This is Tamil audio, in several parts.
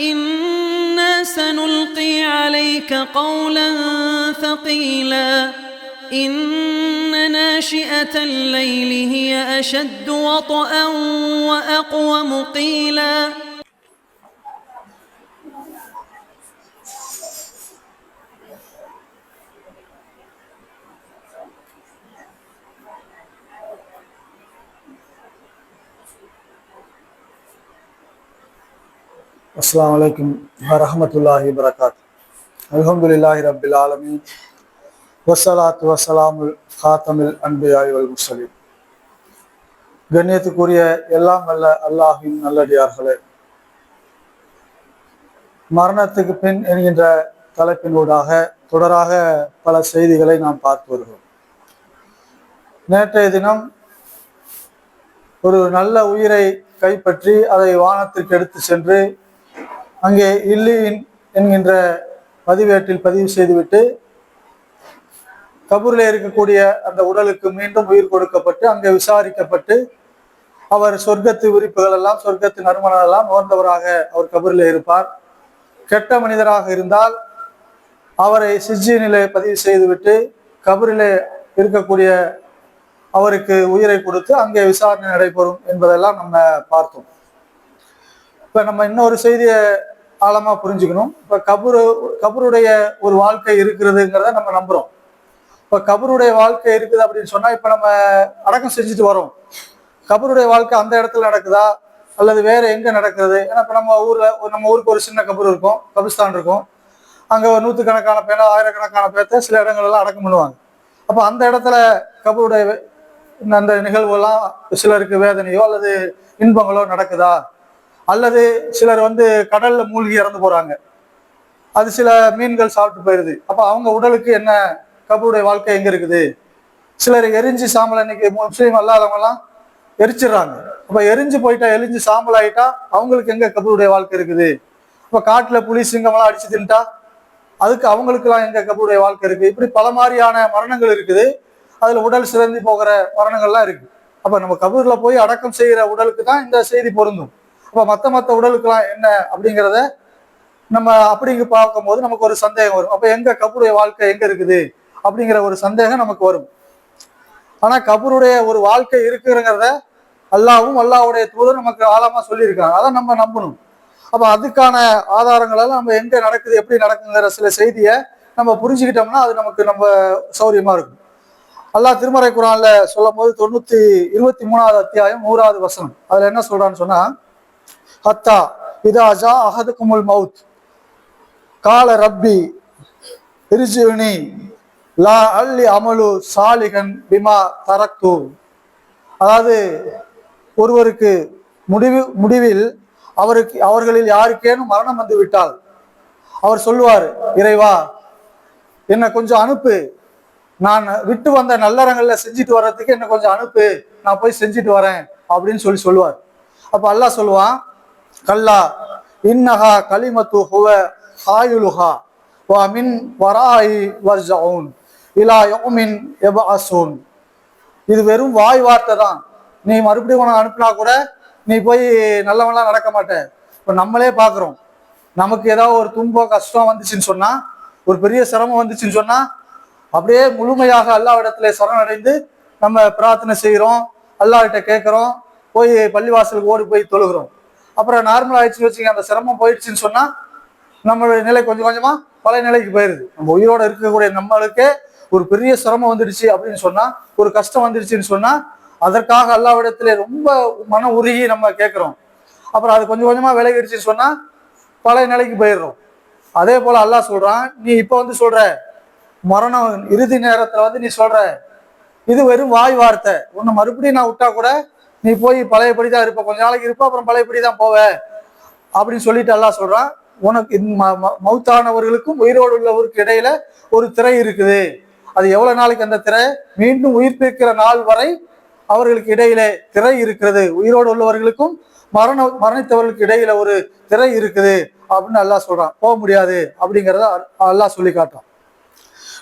إنا سنلقي عليك قولا ثقيلا إن ناشئة الليل هي أشد وطئا وأقوم قيلا அஸ்லாம் வலைக்கும் வரஹமத்துல்லாஹி வரகாத் அல்ஹம்துலில்லாஹி ரபில் ஆலமீன் வஸ்ஸலாத்து வசலாமுல் ஹாத்தமில் அன்பியாய் வல் முஸ்லிம் கண்ணியத்துக்குரிய எல்லாம் வல்ல அல்லாஹின் நல்லடியார்களே. மரணத்துக்கு பின் என்கின்ற தலைப்பினூடாக தொடராக பல செய்திகளை நாம் பார்த்து வருகிறோம். நேற்றைய தினம் ஒரு நல்ல உயிரை கைப்பற்றி அதை வானத்திற்கு எடுத்து சென்று அங்கே இல்லியின் என்கின்ற பதிவேட்டில் பதிவு செய்துவிட்டு கபூரில் இருக்கக்கூடிய அந்த உடலுக்கு மீண்டும் உயிர் கொடுக்கப்பட்டு அங்கே விசாரிக்கப்பட்டு அவர் சொர்க்கத்து உறுப்புகள் எல்லாம் சொர்க்கத்து நறுமணம் எல்லாம் உணர்ந்தவராக அவர் கபூரில் இருப்பார். கெட்ட மனிதராக இருந்தால் அவரை சிஜினிலே பதிவு செய்துவிட்டு கபூரிலே இருக்கக்கூடிய அவருக்கு உயிரை கொடுத்து அங்கே விசாரணை நடைபெறும் என்பதெல்லாம் நம்ம பார்த்தோம். இப்ப நம்ம இன்னொரு செய்தியை ஆழமாக புரிஞ்சுக்கணும். இப்போ கபரு கபருடைய ஒரு வாழ்க்கை இருக்கிறதுங்கிறத நம்ம நம்புகிறோம் இப்போ கபருடைய வாழ்க்கை இருக்குது அப்படின்னு சொன்னால் இப்போ நம்ம அடக்கம் செஞ்சுட்டு வரோம். கபருடைய வாழ்க்கை அந்த இடத்துல நடக்குதா? அல்லது வேற எங்கே நடக்கிறது? ஏன்னா இப்போ நம்ம ஊரில் ஒரு- நம்ம ஊருக்கு ஒரு சின்ன கபர் இருக்கும் கபிஸ்தான் இருக்கும். அங்கே ஒரு நூற்றுக்கணக்கான பேரை ஆயிரக்கணக்கான பேர்த்த சில இடங்கள்லாம் அடக்கம் பண்ணுவாங்க. அப்போ அந்த இடத்துல கபருடைய அந்த நிகழ்வுலாம் சிலருக்கு வேதனையோ அல்லது இன்பங்களோ நடக்குதா? அல்லது சிலர் வந்து கடல்ல மூழ்கி இறந்து போறாங்க. அது சில மீன்கள் சாப்பிட்டு போயிருது. அப்ப அவங்க உடலுக்கு என்ன? கபருடைய வாழ்க்கை எங்க இருக்குது? சிலர் எரிஞ்சு சாம்பல் இன்னைக்கு முஸ்லீம் அல்லாதவங்க எல்லாம் எரிச்சிடுறாங்க. அப்ப எரிஞ்சு போயிட்டா எரிஞ்சு சாம்பல் ஆயிட்டா அவங்களுக்கு எங்க கபருடைய வாழ்க்கை இருக்குது? இப்போ காட்டுல புலி சிங்கம்லாம் அடிச்சு தின்ட்டா அதுக்கு அவங்களுக்குலாம் எங்க கபருடைய வாழ்க்கை இருக்கு? இப்படி பல மாதிரியான மரணங்கள் இருக்குது. அதுல உடல் சிறந்து போகிற மரணங்கள்லாம் இருக்கு. அப்ப நம்ம கபூர்ல போய் அடக்கம் செய்கிற உடலுக்கு தான் இந்த செய்தி பொருந்தும். அப்போ மற்ற மற்ற உடலுக்குலாம் என்ன அப்படிங்கிறத நம்ம அப்படிங்க பார்க்கும்போது நமக்கு ஒரு சந்தேகம் வரும். அப்போ எங்க கபருடைய வாழ்க்கை எங்க இருக்குது? அப்படிங்கிற ஒரு சந்தேகம் நமக்கு வரும். ஆனா கபருடைய ஒரு வாழ்க்கை இருக்குங்கிறத அல்லாவும் அல்லாவுடைய தூதர் நமக்கு ஆழமா சொல்லியிருக்காங்க. அதை நம்ம நம்பணும். அப்போ அதுக்கான ஆதாரங்களெல்லாம் நம்ம எங்க நடக்குது எப்படி நடக்குங்கிற சில செய்தியை நம்ம புரிஞ்சுக்கிட்டோம்னா அது நமக்கு நம்ம சௌரியமா இருக்கும். அல்லாஹ் திருமறை குரான்ல சொல்லும் போது தொண்ணூத்தி இருபத்தி மூணாவது அத்தியாயம் நூறாவது வசனம். அதுல என்ன சொல்றான்னு சொன்னா ஹத்தா இதா ஜா அஹதுக்குமுல் மவுத். கால ரப்பி இருஜுனி லா அல்லி அமலு சாலிகன் பிமா தரக்து. அதாவது ஒருவருக்கு முடிவு முடிவில் அவருக்கு அவர்களில் யாருக்கேனும் மரணம் வந்து விட்டால் அவர் சொல்லுவார் இறைவா என்னை கொஞ்சம் அனுப்பு. நான் விட்டு வந்த நல்லறங்களில் செஞ்சுட்டு வர்றதுக்கு என்னை கொஞ்சம் அனுப்பு. நான் போய் செஞ்சுட்டு வரேன். அப்படின்னு சொல்லி சொல்லுவார். அப்போ அல்லாஹ் சொல்லுவான் கல்லா இன்னஹா கலிமத்து ஹுவ ஹாயுலுஹா வா மின் வராயி வர்ஜவுன் இலா யௌமின் எபஅசூன் இது வெறும் வாய் வார்த்தை தான். நீ மறுபடியும் உனக்கு அனுப்பினா கூட நீ போய் நல்லவன்லாம் நடக்க மாட்ட. இப்போ நம்மளே பார்க்குறோம் நமக்கு ஏதாவது ஒரு துன்பம் கஷ்டம் வந்துச்சுன்னு சொன்னால் ஒரு பெரிய சிரமம் வந்துச்சுன்னு சொன்னால் அப்படியே முழுமையாக அல்லாவிடத்துல சரணடைந்து நம்ம பிரார்த்தனை செய்கிறோம் அல்லாவிட்ட கேட்குறோம் போய் பள்ளிவாசலுக்கு ஓடி போய் தொழுகிறோம். அப்புறம் நார்மல் ஆயிடுச்சுன்னு வச்சுங்க அந்த சிரமம் போயிடுச்சுன்னு சொன்னா நம்மளுடைய நிலை கொஞ்சம் கொஞ்சமா பழைய நிலைக்கு போயிருது. நம்ம உயிரோட இருக்கக்கூடிய நம்மளுக்கே ஒரு பெரிய சிரமம் வந்துடுச்சு அப்படின்னு சொன்னா ஒரு கஷ்டம் வந்துடுச்சுன்னு சொன்னா அதற்காக அல்லாவிடத்துல ரொம்ப மன உருகி நம்ம கேட்கிறோம். அப்புறம் அது கொஞ்சம் கொஞ்சமா விலகிடுச்சுன்னு சொன்னா பழைய நிலைக்கு போயிடுறோம். அதே போல அல்லாஹ் சொல்றான் நீ இப்ப வந்து சொல்ற மரணம் இறுதி நேரத்துல வந்து நீ சொல்ற இது வெறும் வாய் வார்த்தை. உன்னை மறுபடியும் நான் விட்டா கூட நீ போய் பழையபடி தான் இருப்ப. கொஞ்ச நாளைக்கு இருப்ப அப்புறம் பழையபடி தான் போவ. அப்படின்னு சொல்லிட்டு எல்லாம் சொல்றான். உனக்கு ம- ம- மௌத்தானவர்களுக்கும் உயிரோடு உள்ளவருக்கு இடையில ஒரு திரை இருக்குது. அது எவ்வளவு நாளைக்கு அந்த திரை? மீண்டும் உயிர்ப்பிக்கிற நாள் வரை அவர்களுக்கு இடையில திரை இருக்கிறது. உயிரோடு உள்ளவர்களுக்கும் மரண மரணித்தவர்களுக்கு இடையில ஒரு திரை இருக்குது. அப்படின்னு அல்லா சொல்றான். போக முடியாது அப்படிங்கிறத அல்லா சொல்லி காட்டான்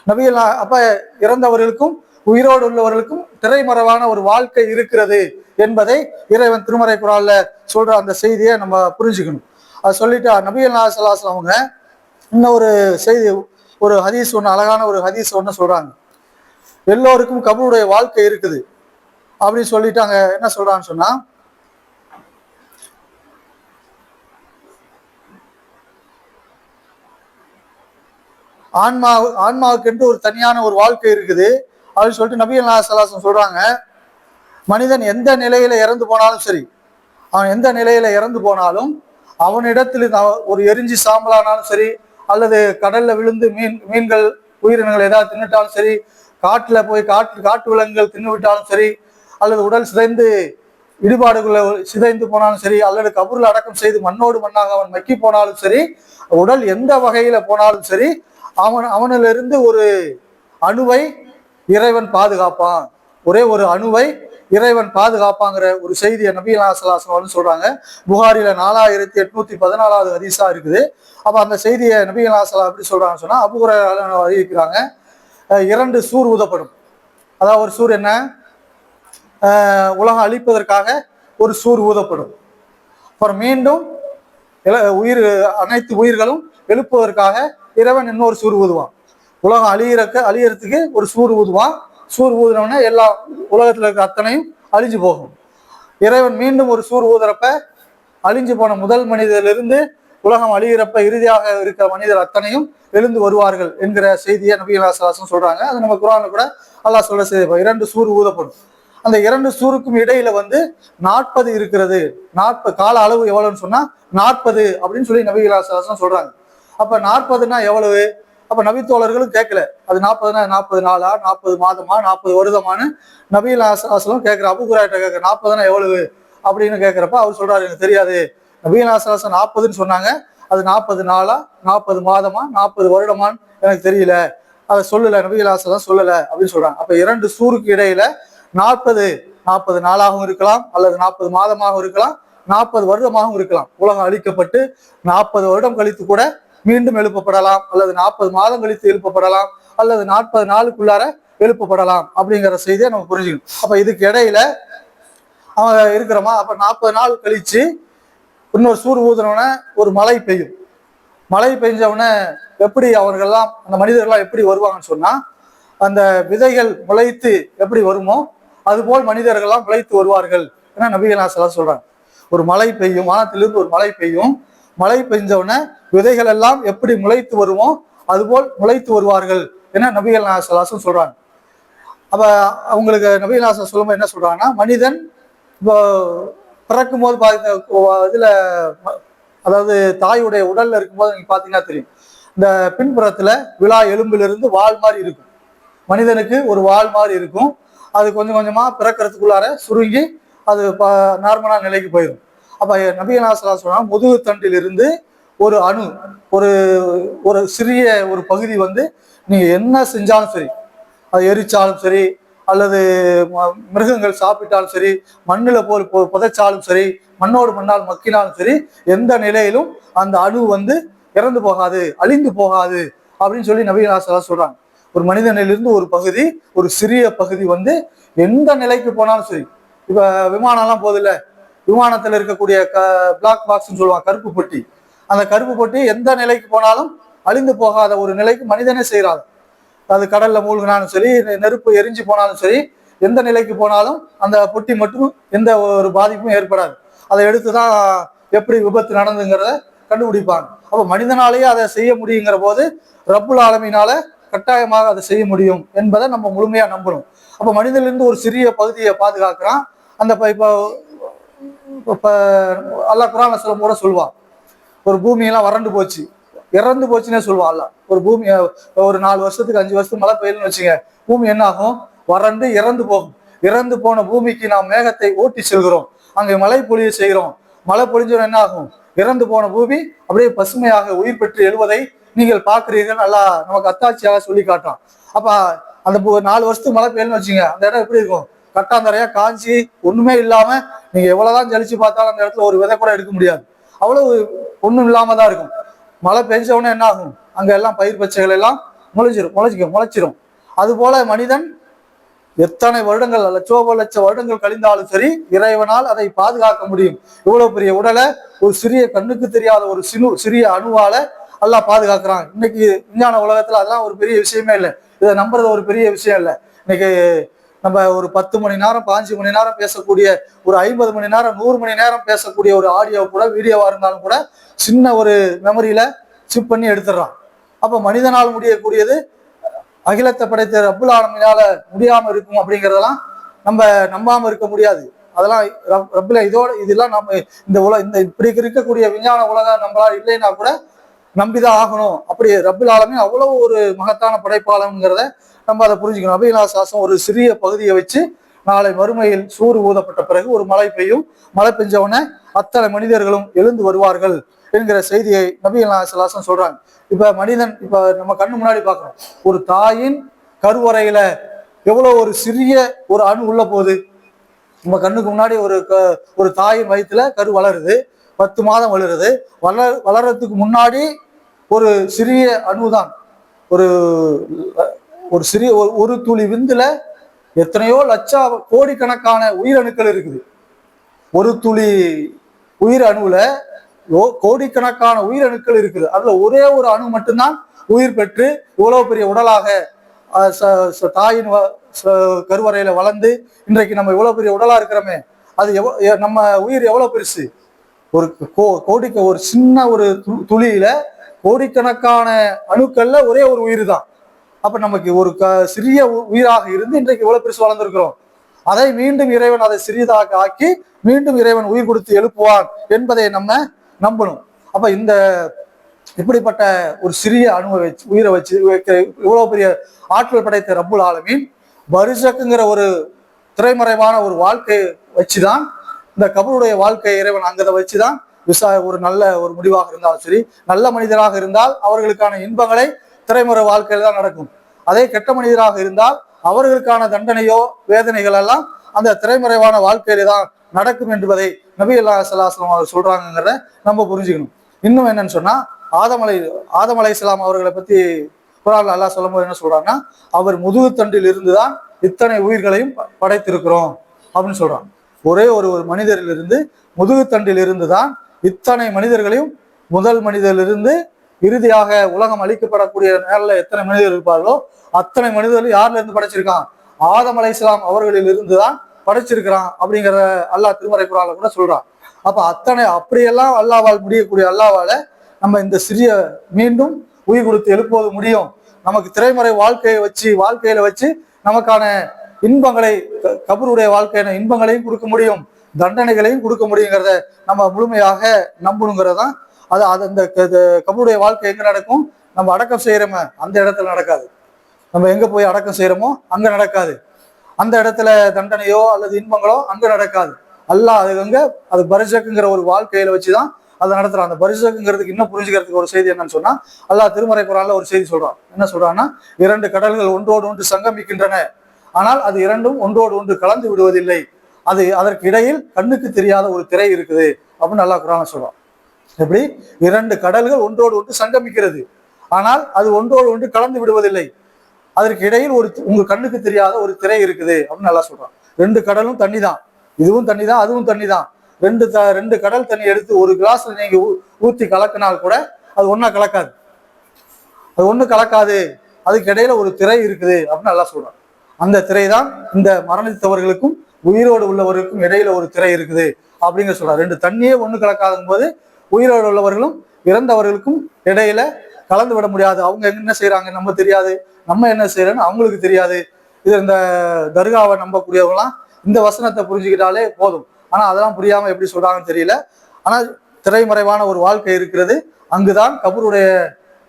நபிகள் அப்ப இறந்தவர்களுக்கும் உயிரோடு உள்ளவர்களுக்கும் திரைமறைவான ஒரு வாழ்க்கை இருக்கிறது. என்பதை இறைவன் திருமறை குரால சொல்ற அந்த செய்தியை நம்ம புரிஞ்சுக்கணும். அது சொல்லிட்டு நபிகள் நாசலாஸ்லாம் அவங்க இன்னும் ஒரு செய்தி ஒரு ஹதீஸ் ஒன்று அழகான ஒரு ஹதீஸ் ஒன்று சொல்றாங்க. எல்லோருக்கும் கபருடைய வாழ்க்கை இருக்குது. அப்படின்னு சொல்லிட்டு அங்க என்ன சொல்றான்னு சொன்னா ஆன்மா ஆன்மாவுக்கென்று ஒரு தனியான ஒரு வாழ்க்கை இருக்குது. அப்படின்னு சொல்லிட்டு நபிகள் நாசலாசன் சொல்றாங்க. மனிதன் எந்த நிலையில இறந்து போனாலும் சரி அவன் எந்த நிலையில இறந்து போனாலும் அவனிடத்தில் ஒரு எரிஞ்சி சாம்பலானாலும் சரி அல்லது கடல்ல விழுந்து மீன் மீன்கள் உயிரினங்கள் ஏதாவது தின்னுட்டாலும் சரி காட்டுல போய் காட்டு காட்டு விலங்குகள் தின்னுவிட்டாலும் சரி அல்லது உடல் சிதைந்து இடுபாடுகளை சிதைந்து போனாலும் சரி அல்லது கபூரில் அடக்கம் செய்து மண்ணோடு மண்ணாக அவன் மக்கி போனாலும் சரி உடல் எந்த வகையில போனாலும் சரி அவன் அவனிலிருந்து ஒரு அணுவை இறைவன் பாதுகாப்பான். ஒரே ஒரு அணுவை இறைவன் பாதுகாப்பாங்கிற ஒரு செய்தியை நபிகளாசலாசம் வந்து சொல்றாங்க. புகாரில நாலாயிரத்தி எட்நூத்தி பதினாலாவது ஹதீஸா இருக்குது. அப்ப அந்த செய்தியை நபிகளாசலா எப்படி சொல்றாங்கன்னு சொன்னா அபுகுர அறிவிக்கிறாங்க. இரண்டு சூர் ஊதப்படும். அதாவது ஒரு சூர் என்ன? உலகம் அழிப்பதற்காக ஒரு சூர் ஊதப்படும். அப்புறம் மீண்டும் உயிர் அனைத்து உயிர்களும் எழுப்புவதற்காக இறைவன் இன்னொரு சூர் ஊதுவான். உலகம் அழியிறக்க அழியறதுக்கு ஒரு சூர் ஊதுவான். சூர் ஊதுனோடனே எல்லா உலகத்தில் இருக்கிற அத்தனையும் அழிஞ்சு போகும். இறைவன் மீண்டும் ஒரு சூர் ஊதுறப்ப அழிஞ்சு போன முதல் மனிதரிலிருந்து உலகம் அழிகிறப்ப இறுதியாக இருக்கிற மனிதர் அத்தனையும் எழுந்து வருவார்கள் என்கிற செய்தியை நபிகளாசலாசம் சொல்றாங்க. அது நம்ம குரான்ல கூட அல்லாஹ் சொல்ற செய்தி இரண்டு சூர் ஊதப்படும். அந்த இரண்டு சூருக்கும் இடையில வந்து நாற்பது இருக்கிறது. நாற்பது கால அளவு எவ்வளவுன்னு சொன்னா நாற்பது அப்படின்னு சொல்லி நபிகளாசலாசம் சொல்றாங்க. அப்ப நாற்பதுன்னா எவ்வளவு? அப்ப நபித்தோழர்களும் கேட்கல. அது நாற்பதுனா நாற்பது நாளா நாற்பது மாதமா நாற்பது வருடமான்னு நபிகள் ஆசலம் கேட்கிற அபுகுராயிட்ட கேட்கிற நாற்பதுனா எவ்வளவு அப்படின்னு கேட்கிறப்ப அவர் சொல்றாரு எனக்கு தெரியாது. நபிகள் ஆசலாசம் நாற்பதுன்னு சொன்னாங்க. அது நாற்பது நாளா நாற்பது மாதமா நாற்பது வருடமான்னு எனக்கு தெரியல. அதை சொல்லல நபிகள் ஆசலாம் சொல்லல அப்படின்னு சொல்றாங்க. அப்ப இரண்டு சூருக்கு இடையில நாற்பது நாற்பது நாளாகவும் இருக்கலாம் அல்லது நாற்பது மாதமாகவும் இருக்கலாம் நாற்பது வருடமாகவும் இருக்கலாம். உலகம் அழிக்கப்பட்டு நாற்பது வருடம் கழித்து கூட மீண்டும் எழுப்பப்படலாம் அல்லது நாற்பது மாதம் கழித்து எழுப்பப்படலாம் அல்லது நாற்பது நாளுக்குள்ளார எழுப்பப்படலாம் அப்படிங்கிற செய்தியை நம்ம புரிஞ்சுக்கணும். அப்ப இதுக்கு இடையில அவன் இருக்கிறோமா? அப்ப நாற்பது நாள் கழிச்சு இன்னொரு சூர் ஊதுனவுடனே ஒரு மழை பெய்யும். மழை பெஞ்சவுடனே எப்படி அவர்கள்லாம் அந்த மனிதர்கள்லாம் எப்படி வருவாங்கன்னு சொன்னா அந்த விதைகள் முளைத்து எப்படி வருமோ அதுபோல் மனிதர்கள்லாம் முளைத்து வருவார்கள் ஏன்னா நபிகளாசலாம் சொல்றாங்க. ஒரு மழை பெய்யும் வானத்திலிருந்து ஒரு மழை பெய்யும். மழை பெஞ்ச விதைகள் எல்லாம் எப்படி முளைத்து வருவோம் அதுபோல் முளைத்து வருவார்கள் என நபிகள் நாசலாசன் சொல்றாங்க. அப்ப அவங்களுக்கு நபிகள் நாசம் சொல்லும்போது என்ன சொல்றாங்கன்னா மனிதன் இப்போ பிறக்கும் போது இதுல அதாவது தாயுடைய உடல்ல இருக்கும்போது நீங்க பாத்தீங்கன்னா தெரியும். இந்த பின்புறத்துல விழா எலும்பிலிருந்து வால் மாதிரி இருக்கும். மனிதனுக்கு ஒரு வால் மாதிரி இருக்கும். அது கொஞ்சம் கொஞ்சமா பிறக்கிறதுக்குள்ளார சுருங்கி அது நார்மலான நிலைக்கு போயிடும். அப்ப நபிகளாசலா சொன்னா முதுகு தண்டிலிருந்து ஒரு அணு ஒரு ஒரு சிறிய ஒரு பகுதி வந்து நீங்கள் என்ன செஞ்சாலும் சரி அது எரிச்சாலும் சரி அல்லது ம- மிருகங்கள் சாப்பிட்டாலும் சரி மண்ணில் போல் புதைச்சாலும் சரி மண்ணோடு மண்ணால் மக்கினாலும் சரி எந்த நிலையிலும் அந்த அணு வந்து இறந்து போகாது அழிந்து போகாது அப்படின்னு சொல்லி நபிகளாசலா சொல்றாங்க. ஒரு மனிதனிலிருந்து ஒரு பகுதி ஒரு சிறிய பகுதி வந்து எந்த நிலைக்கு போனாலும் சரி இப்போ விமானம்லாம் போதில்ல விமானத்தில் இருக்கக்கூடிய க பிளாக் பாக்ஸ்ன்னு சொல்லுவாங்க கருப்பு பொட்டி. அந்த கருப்பு பொட்டி எந்த நிலைக்கு போனாலும் அழிந்து போகாத ஒரு நிலைக்கு மனிதனே செய்கிறாங்க அது கடல்ல மூழ்கினாலும் சரி நெருப்பு எரிஞ்சு போனாலும் சரி எந்த நிலைக்கு போனாலும் அந்த பொட்டி மட்டும் எந்த ஒரு பாதிப்பும் ஏற்படாது. அதை எடுத்து தான் எப்படி விபத்து நடந்துங்கிறத கண்டுபிடிப்பாங்க. அப்போ மனிதனாலேயே அதை செய்ய முடியுங்கிற போது ரப்புல் ஆலமினால கட்டாயமாக அதை செய்ய முடியும் என்பதை நம்ம முழுமையா நம்பணும் அப்போ மனிதனிலிருந்து ஒரு சிறிய பகுதியை பாதுகாக்கிறான். அந்த இப்போ இப்போ அல்லா குரான்ல சொல்லும் கூட சொல்லுவான் ஒரு பூமியெல்லாம் வறண்டு போச்சு. இறந்து போச்சுன்னே சொல்லுவான் ஒரு பூமி ஒரு நாலு வருஷத்துக்கு அஞ்சு வருஷத்துக்கு மழை பெய்யலன்னு வச்சுங்க பூமி என்ன ஆகும்? வறண்டு இறந்து போகும். இறந்து போன பூமிக்கு நாம் மேகத்தை ஓட்டி செல்கிறோம். அங்கே மழை பொழிய செய்கிறோம். மழை பொழிஞ்சோம் என்ன ஆகும்? இறந்து போன பூமி அப்படியே பசுமையாக உயிர் பெற்று எழுவதை நீங்கள் பார்க்குறீர்கள். நல்லா நமக்கு அத்தாட்சியாக சொல்லி காட்டும் அப்போ அந்த நாலு வருஷத்துக்கு மழை பெய்யலன்னு வச்சுங்க அந்த இடம் எப்படி இருக்கும்? கட்டாந்தரையா காஞ்சி ஒண்ணுமே இல்லாம நீங்க எவ்வளவுதான் ஜலிச்சு பார்த்தாலும் அந்த இடத்துல ஒரு விதை கூட எடுக்க முடியாது. அவ்வளவு ஒன்றும் இல்லாமல் தான் இருக்கும். மழை பெஞ்ச உடனே என்ன ஆகும்? அங்கே எல்லாம் பயிர் பச்சைகள் எல்லாம் முளைச்சிரும் முளைச்சிக்கும் முளைச்சிரும். அதுபோல மனிதன் எத்தனை வருடங்கள் லட்சோப லட்ச வருடங்கள் கழிந்தாலும் சரி இறைவனால் அதை பாதுகாக்க முடியும். இவ்வளவு பெரிய உடலை ஒரு சிறிய கண்ணுக்கு தெரியாத ஒரு சிறு சிறிய அணுவால எல்லாம் பாதுகாக்கிறான். இன்னைக்கு விஞ்ஞான உலகத்துல அதெல்லாம் ஒரு பெரிய விஷயமே இல்லை. இதை நம்புறது ஒரு பெரிய விஷயம் இல்லை. இன்னைக்கு நம்ம ஒரு பத்து மணி நேரம் பாஞ்சு மணி நேரம் பேசக்கூடிய ஒரு ஐம்பது மணி நேரம் நூறு மணி நேரம் பேசக்கூடிய ஒரு ஆடியோ கூட வீடியோவாக இருந்தாலும் கூட சின்ன ஒரு மெமரியில சிப் பண்ணி எடுத்துடுறான். அப்போ மனிதனால் முடியக்கூடியது அகிலத்தை படைத்த ரப்புல் ஆலமினால முடியாம இருக்கும் அப்படிங்கிறதெல்லாம் நம்ம நம்பாம இருக்க முடியாது. அதெல்லாம் ரப்- ரப்புல இதோட இதெல்லாம் நம்ம இந்த உலக இந்த இப்படி இருக்கக்கூடிய விஞ்ஞான உலகம் நம்மளால இல்லைன்னா கூட நம்பிதான் ஆகணும். அப்படி ரப்பில் ஆலமின் அவ்வளவு ஒரு மகத்தான படைப்பாளம்ங்கிறத நம்ம அதை புரிஞ்சுக்கணும். அபிலா சாசம் ஒரு சிறிய பகுதியை வச்சு நாளை மறுமையில் சூறு ஊதப்பட்ட பிறகு ஒரு மழை பெய்யும். மழை பெஞ்ச உடனே அத்தனை மனிதர்களும் எழுந்து வருவார்கள் என்கிற செய்தியை நபி சலாசம் சொல்றாங்க. இப்ப மனிதன் இப்ப நம்ம கண்ணு முன்னாடி பாக்குறோம் ஒரு தாயின் கருவறையில எவ்வளவு ஒரு சிறிய ஒரு அணு உள்ள போகுது. நம்ம கண்ணுக்கு முன்னாடி ஒரு க- ஒரு தாயின் வயிற்றுல கரு வளருது. பத்து மாதம் வளருது. வளர் வளர்றதுக்கு முன்னாடி ஒரு சிறிய அணுதான். ஒரு ஒரு சிறிய ஒரு- ஒரு துளி விந்துல எத்தனையோ லட்சம் கோடிக்கணக்கான உயிரணுக்கள் இருக்குது. ஒரு துளி உயிர் அணுவுல ஓ- கோடிக்கணக்கான உயிரணுக்கள் இருக்குது. அதுல ஒரே ஒரு அணு மட்டும்தான் உயிர் பெற்று இவ்வளவு பெரிய உடலாக ச- ச- தாயின் வ- ச- கருவறையில வளர்ந்து இன்றைக்கு நம்ம இவ்வளவு பெரிய உடலா இருக்கிறோமே. அது எவ்வளோ நம்ம உயிர் எவ்வளவு பெருசு? ஒரு கோ கோடிக்க ஒரு சின்ன ஒரு து- துளியில கோடிக்கணக்கான அணுக்கள்ல ஒரே ஒரு உயிர் தான் அப்ப நமக்கு ஒரு க சிறிய உ- உயிராக இருந்து இன்றைக்கு இவ்வளவு பெருசு வளர்ந்துருக்கிறோம். அதை மீண்டும் இறைவன் அதை சிறியதாக ஆக்கி மீண்டும் இறைவன் உயிர் கொடுத்து எழுப்புவான் என்பதை நம்ம நம்பணும். அப்ப இந்த இப்படிப்பட்ட ஒரு சிறிய அணுவை வச்சு உயிரை வச்சு வைக்கிற இவ்வளவு பெரிய ஆற்றல் படைத்த ரப்புல் ஆலமீன் பரிசக்குங்கிற ஒரு திரைமறைவான ஒரு வாழ்க்கை வச்சுதான் இந்த கபருடைய வாழ்க்கை இறைவன் அங்கதை வச்சுதான் விசா ஒரு நல்ல ஒரு முடிவாக இருந்தாலும் சரி நல்ல மனிதராக இருந்தால் அவர்களுக்கான இன்பங்களை திரைமுறை வாழ்க்கையில் தான் நடக்கும். அதே கெட்ட மனிதராக இருந்தால் அவர்களுக்கான தண்டனையோ வேதனைகள் எல்லாம் அந்த திரைமறைவான வாழ்க்கையில தான் நடக்கும் என்பதை நபி அல்லா சலாஸ்லாம் அவர் சொல்றாங்கிறத நம்ம புரிஞ்சுக்கணும். இன்னும் என்னன்னு சொன்னா ஆதமலை ஆதமலை இஸ்லாம் அவர்களை பத்தி குரான் அல்லா சொல்லும் போது என்ன சொல்றாங்கன்னா அவர் முதுகுத்தண்டில் இருந்துதான் இத்தனை உயிர்களையும் படைத்திருக்கிறோம் அப்படின்னு சொல்றான் ஒரே ஒரு ஒரு மனிதரிலிருந்து முதுகுத்தண்டில் இருந்துதான் இத்தனை மனிதர்களையும் முதல் மனிதரிலிருந்து இறுதியாக உலகம் அழிக்கப்படக்கூடிய நேரில் எத்தனை மனிதர் இருப்பார்களோ அத்தனை மனிதர்கள் யார்ல இருந்து படைச்சிருக்கான்? ஆதம் அலை இஸ்லாம் அவர்களில் இருந்துதான் படைச்சிருக்கிறான் அப்படிங்கிற அல்லாஹ் திருமறை குரால கூட சொல்றான். அப்ப அத்தனை அப்படியெல்லாம் அல்லாவால் முடியக்கூடிய அல்லாவால நம்ம இந்த சிறிய மீண்டும் உயிர் கொடுத்து எழுப்புவது முடியும். நமக்கு திரைமறை வாழ்க்கையை வச்சு வாழ்க்கையில வச்சு நமக்கான இன்பங்களை க- கபருடைய வாழ்க்கையான இன்பங்களையும் கொடுக்க முடியும் தண்டனைகளையும் கொடுக்க முடியுங்கிறத நம்ம முழுமையாக நம்பணுங்கிறதான் அது அது அந்த க- இது கபருடைய வாழ்க்கை எங்க நடக்கும்? நம்ம அடக்கம் செய்யறோமே அந்த இடத்துல நடக்காது. நம்ம எங்க போய் அடக்கம் செய்யறோமோ அங்க நடக்காது. அந்த இடத்துல தண்டனையோ அல்லது இன்பங்களோ அங்க நடக்காது. அல்லாஹ் அது அங்க அது பரிசக்குங்கிற ஒரு வாழ்க்கையில வச்சுதான் அதை நடத்துறான். அந்த பரிசக்குங்கிறதுக்கு இன்னும் புரிஞ்சுக்கிறதுக்கு ஒரு செய்தி என்னன்னு சொன்னா அல்லாஹ் திருமறை குரான்ல ஒரு செய்தி சொல்றான். என்ன சொல்றான்னா இரண்டு கடல்கள் ஒன்றோடு ஒன்று சங்கமிக்கின்றன. ஆனால் அது இரண்டும் ஒன்றோடு ஒன்று கலந்து விடுவதில்லை. அது அதற்கு இடையில் கண்ணுக்கு தெரியாத ஒரு திரை இருக்குது. அப்படின்னு நல்லா குரான சொல்றான். எப்படி? இரண்டு கடல்கள் ஒன்றோடு ஒன்று சங்கமிக்கிறது. ஆனால் அது ஒன்றோடு ஒன்று கலந்து விடுவதில்லை. அதற்கு இடையில் ஒரு உங்க கண்ணுக்கு தெரியாத ஒரு திரை இருக்குது. அப்படின்னு நல்லா சொல்றான். ரெண்டு கடலும் தண்ணி தான் இதுவும் தண்ணி தான் அதுவும் தண்ணி தான் ரெண்டு த ரெண்டு கடல் தண்ணி எடுத்து ஒரு கிளாஸ்ல நீங்க ஊத்தி கலக்கினால் கூட அது ஒன்னா கலக்காது. அது ஒன்றும் கலக்காது. அதுக்கு இடையில ஒரு திரை இருக்குது. அப்படின்னு நல்லா சொல்றான். அந்த திரை தான் இந்த மரணித்தவர்களுக்கும் உயிரோடு உள்ளவர்களுக்கும் இடையில ஒரு திரை இருக்குது அப்படிங்கிற சொல்றாரு. ரெண்டு தண்ணியே ஒன்று கலக்காதும் போது உயிரோடு உள்ளவர்களும் இறந்தவர்களுக்கும் இடையில கலந்து விட முடியாது. அவங்க என்ன செய்யறாங்க நம்ம தெரியாது. நம்ம என்ன செய்யறோம்னு அவங்களுக்கு தெரியாது. இது இந்த தர்காவை நம்பக்கூடியவங்களாம் இந்த வசனத்தை புரிஞ்சுக்கிட்டாலே போதும். ஆனா அதெல்லாம் புரியாம எப்படி சொல்றாங்கன்னு தெரியல. ஆனா திரைமறைவான ஒரு வாழ்க்கை இருக்கிறது. அங்குதான் கபருடைய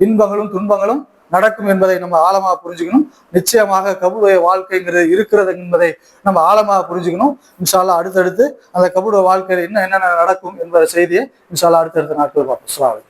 இன்பங்களும் துன்பங்களும் நடக்கும் என்பதை நம்ம ஆழமாக புரிஞ்சுக்கணும். நிச்சயமாக கபுடைய வாழ்க்கைங்கிறது இருக்கிறது என்பதை நம்ம ஆழமாக புரிஞ்சுக்கணும். இன்ஷால்லா அடுத்தடுத்து அந்த கபுடைய வாழ்க்கையில் இன்னும் என்னென்ன நடக்கும் என்ற செய்தியை இன்ஷால்லா அடுத்தடுத்த நாட்கள் பார்ப்போம்.